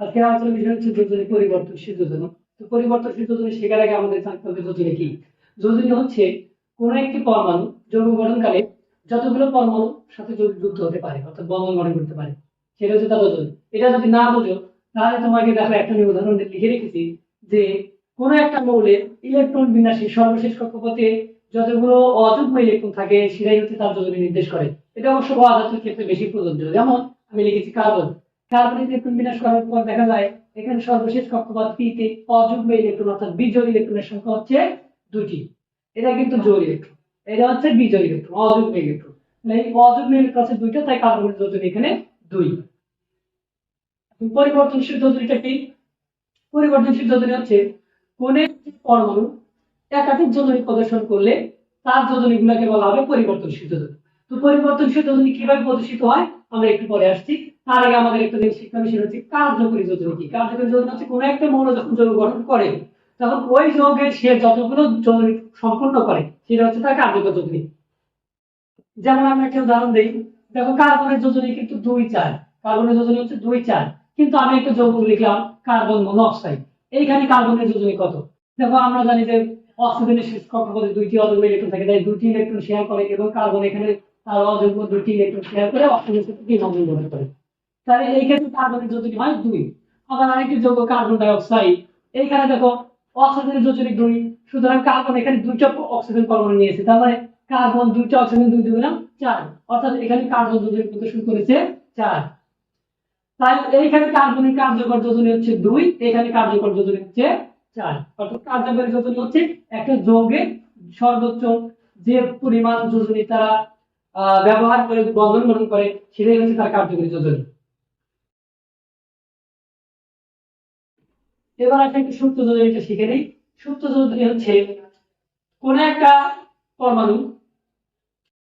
আজকে আলোচনার বিষয় হচ্ছে যোজনী পরিবর্তনশীল যোজনা তো পরিবর্তনশীল যোজনী শেখার আগে আমাদের জানতে হবে যোজনী কি? যোজনী হচ্ছে কোন একটি পরমাণু যৌগ গঠনকালে যতগুলো পরমাণু সাথে যুক্ত হতে পারে, অর্থাৎ বন্ধন গঠন করতে পারে। সেটা হচ্ছে তার যোজনী এটা যদি না বোঝো, তাহলে তোমাকে দেখো একটা উদাহরণ লিখে রেখেছি যে কোন একটা মৌলের ইলেকট্রন বিন্যাসে সর্বশেষ কক্ষপথে যতগুলো অযুগ্ম ইলেকট্রন থাকে, সেটাই হচ্ছে তার যোজনী নির্দেশ করে। এটা অবশ্য অধাতুর ক্ষেত্রে বেশি প্রযোজ্য। যেমন আমি লিখেছি কার্বন। কার্বন ইলেকট্রন করার পর দেখা যায়, এখানে সর্বশেষ হচ্ছে এটা কিন্তু এটা হচ্ছে আছে দুইটা, তাই কার্বনের যোজনী এখানে দুই। পরিবর্তনশীল কি? পরিবর্তনশীল হচ্ছে পরমাণু একাধিক যোজনী প্রদর্শন করলে তার যোজনীগুলোকে বলা হবে পরিবর্তনশীল যোজনী। তো পরিবর্তনশীল কীভাবে প্রদর্শিত হয়? আমরা একটু পরে আসছি। তার আমাদের একটা জিনিস শিক্ষা বিষয় হচ্ছে কার্যকরী যোজনী কি কার্যকরী যোজনী হচ্ছে কোনো একটা মৌল যখন যৌগ গঠন করে, তখন ওই যৌগের সে যতগুলো যোজনী সম্পূর্ণ করে, সেটা হচ্ছে তার কার্যকর যোজনী যেমন আমরা একটা উদাহরণ দিই, দেখো কার্বনের যোজনী কিন্তু দুই চার, কার্বনের যোজনী হচ্ছে দুই চার। কিন্তু আমি একটা যৌগ লিখলাম কার্বন মনোক্সাইড, এইখানে কার্বনের যোজনী কত? দেখো আমরা জানি যে অক্সিজেনের শেষ কক্ষপথে দুইটি অযুগ্ম ইলেকট্রন থাকে, তাই দুইটি ইলেকট্রন শেয়ার করে এবং কার্বন এখানে তার অযুগ্ম দুইটি ইলেকট্রন শেয়ার করে অক্সিজেনের সাথে তিন অযুগ্ম করে। তাহলে এই ক্ষেত্রে কার্বনের যোজনী হয় দুই। আবার আরেকটি যৌগ কার্বন ডাই অক্সাইড এইখানে দেখো অক্সিজেনের যোজনী দুই। সুতরাং কার্বন এখানে দুইটা অক্সিজেন পরমাণু নিয়েছে। তার মানে কার্বন দুইটা অক্সিজেন দুই নাম চার। অর্থাৎ এখানে কার্বন যোজনী প্রদর্শন করেছে চার। তাহলে এইখানে কার্বনের কার্যকর যোজনী হচ্ছে দুই এখানে কার্যকর যোজনী হচ্ছে চার। অর্থাৎ কার্যকরী যোজনী হচ্ছে একটা যৌগের সর্বোচ্চ যে পরিমাণ যোজনী তারা ব্যবহার করে, বন্ধন গঠন করে, সেটাই হচ্ছে তার কার্যকরী যোজনী। এবার একটা একটু সুপ্ত যোজনীটা শিখে নিই। সুপ্ত যোজনী হচ্ছে কোন একটা পরমাণু,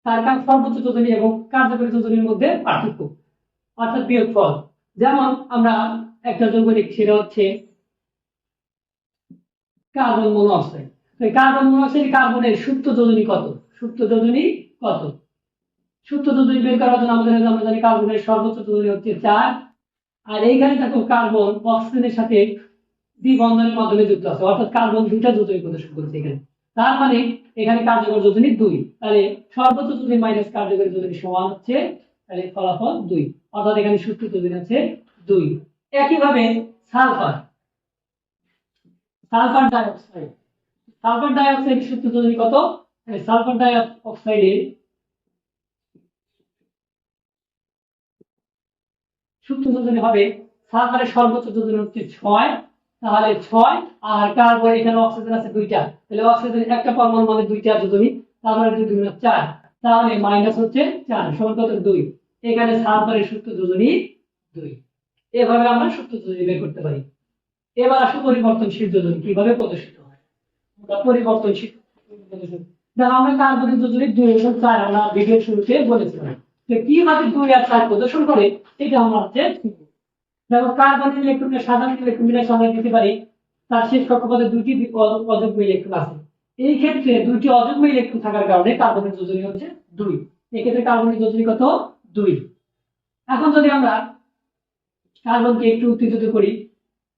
তার কাজ সর্বোচ্চ যোজনী এবং কার্যকরী যোজনীর মধ্যে পার্থক্য, অর্থাৎ বিয়োগফল যেমন আমরা একটা যৌগ লিখছি সেটা হচ্ছে কার্বন মনোক্সাইড। তো কার্বন মনোক্সাইড কার্বনের সুপ্ত যোজনী কত? সুপ্ত যোজনী কত? সুপ্ত যোজনী বের করার জন্য আমাদের আমরা জানি কার্বনের সর্বোচ্চ যোজনী হচ্ছে চার, আর এইখানে দেখো কার্বন, অক্সিজেনের সাথে দ্বিবন্ধনের মাধ্যমে যুক্ত আছে। অর্থাৎ কার্বন দুইটা যোজনী প্রদর্শন করেছে এখানে। তার মানে এখানে কার্যকর যোজনী দুই। তাহলে সর্বোচ্চ যোজনী মাইনাস কার্যকরী যোজনী সমান হচ্ছে, তাহলে ফলাফল দুই। অর্থাৎ এখানে সূত্র যোজনী আছে দুই। একইভাবে সালফার। Sulphur dioxide. সালফার ডাইঅক্সাইডের সূত্র যোজনী কত? সালফার ডাইঅক্সাইডের সূত্র যোজনী হবে সালফারের সর্বোচ্চ যোজনী হচ্ছে ছয়। তাহলে ছয় আর কার্বন এখানে অক্সিজেন আছে দুইটা। তাহলে অক্সিজেন একটা পরমাণু মানে দুইটা যোজনী তার মানে দুই দুগুণে চার। তাহলে মাইনাস হচ্ছে চার সমান কত দুই। এখানে সালফারের সূত্র যোজনী দুই। এভাবে আমরা সূত্র যোজনী বের করতে পারি। এবার আসো পরিবর্তনশীল যোজনী কীভাবে প্রদর্শিত হয়? পরিবর্তনশীল দেখো, আমরা কার্বনের যোজনী দুই এবং চার আমরা ভিডিওর শুরুতে বলেছিলাম যে কীভাবে দুই আর চার প্রদর্শন করে, এটা আমরা হচ্ছে দেখো কার্বনের ইলেকট্রনের সাধারণ ইলেকট্রন বিন্যাস আমরা দিতে পারি, তার শেষ কক্ষপথে দুইটি বি- অ- অযুগ্ম ইলেকট্রন আছে। এই ক্ষেত্রে দুইটি অযুগ্ম ইলেকট্রন থাকার কারণে কার্বনের যোজনী হচ্ছে দুই। এক্ষেত্রে কার্বনের যোজনী কত? দুই। এখন যদি আমরা কার্বনকে একটু উত্তেজিত করি,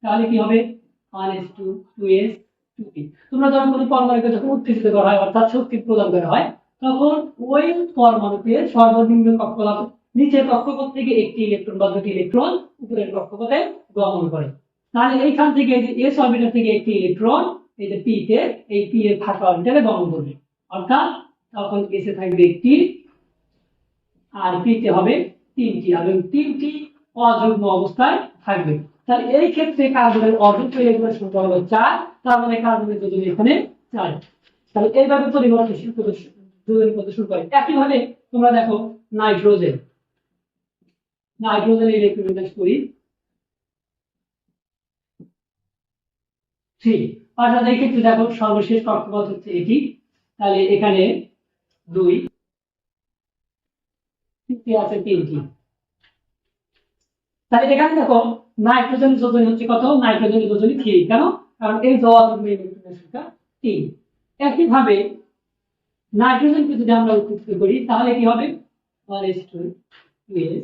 তাহলে কি হবে? One s two two s two p তোমরা যখন কোনো পরমাণুকে যখন উত্তেজিত করা হয়, অর্থাৎ শক্তি প্রদান করা হয়, তখন ওই পরমাণুকে সর্বনিম্ন কক্ষপথ নিচের কক্ষপথ থেকে একটি ইলেকট্রন বা দুটি ইলেকট্রন উপরের কক্ষপথে গমন করে। তাহলে এইখান থেকে যে এস অরবিটাল থেকে একটি ইলেকট্রন, এই যে পি তে, এই পি এর ফাঁকা অরবিটালে গ্রহণ করবে। অর্থাৎ তখন এসে থাকবে একটি, আর পি তে হবে তিনটি এবং তিনটি অযুগ্ম অবস্থায় থাকবে। তাহলে এই ক্ষেত্রে কার্বনের অযুগ্ম ইলেকট্রনের সংখ্যা হলো চার তার মানে কার্বনের যোজনী এখানে চার। তাহলে এইভাবে পরিবর্তনশীল প্রদর্শন প্রদর্শন করে। একইভাবে তোমরা দেখো নাইট্রোজেন নাইট্রোজেন ইলেকট্রন বিন্যাস করি। থ্রি অর্থাৎ এই ক্ষেত্রে দেখো, সর্বশেষ কক্ষপথ হচ্ছে এটি। তাহলে এখানে দুই আছে, তিনটি। তাহলে এখানে দেখো, নাইট্রোজেন যোজনী হচ্ছে কত? নাইট্রোজেন যোজনী থ্রি, কেন? কারণ এই জল সংখ্যা তিন একইভাবে নাইট্রোজেনকে যদি আমরা উত্তেজিত করি, তাহলে কি হবে? One s two two s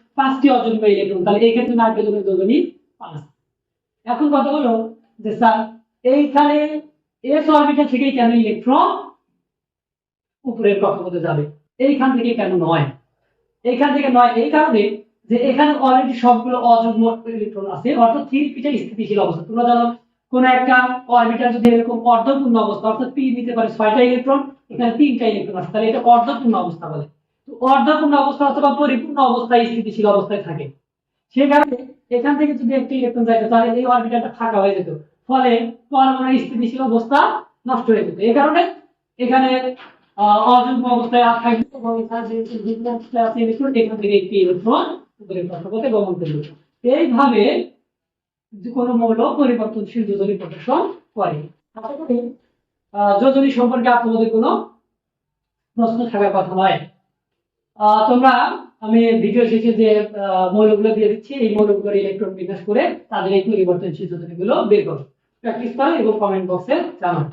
পাঁচটি অযুগ্ম ইলেকট্রন তাহলে এই ক্ষেত্রে নাইট্রোজেনের যোজনী পাঁচ। এখন কথা হলো যে, স্যার, এইখানে এস অরবিটাল থেকেই কেন ইলেকট্রন উপরের কক্ষপথে যাবে? এইখান থেকে কেন নয়? এইখান থেকে নয় এই কারণে যে, এখানে অলরেডি সবগুলো অযুগ্ম ইলেকট্রন আছে। অর্থাৎ থ্রি পিটা স্থিতিশীল অবস্থা। তোমরা জানো, কোন একটা অরবিটাল যদি এরকম অর্ধপূর্ণ অবস্থা, অর্থাৎ পি নিতে পারে ছয়টা ইলেকট্রন এখানে তিনটা ইলেকট্রন আছে। তাহলে এটা অর্ধপূর্ণ অবস্থা বলে। অর্ধপূর্ণ অবস্থা অথবা পরিপূর্ণ অবস্থায় স্থিতিশীল অবস্থায় থাকে। সে কারণে এখান থেকে যদি একটি ইলেকট্রন যাইতো তাহলে এই অরবিটালটা ফাঁকা হয়ে যেত। ফলে পরমাণু স্থিতিশীল অবস্থা নষ্ট হয়ে যেত। এই কারণে এখানে অযুগ্ম অবস্থায় এবং ইলেকট্রন এখান থেকে একটি ইলেকট্রন গমন এইভাবে কোনো মৌল পরিবর্তনশীল যোজনী প্রদর্শন করে। আশা করি যোজনী সম্পর্কে আপনাদের কোনো প্রশ্ন থাকার কথা নয়। তোমরা, আমি ভিডিও শেষে যে মৌলগুলো দিয়ে দিচ্ছি, এই মৌলগুলোর ইলেকট্রন বিকাশ করে তাদের এই পরিবর্তনশীল যোজনীগুলো বের করো। প্র্যাকটিস করো এবং কমেন্ট বক্সে জানাও।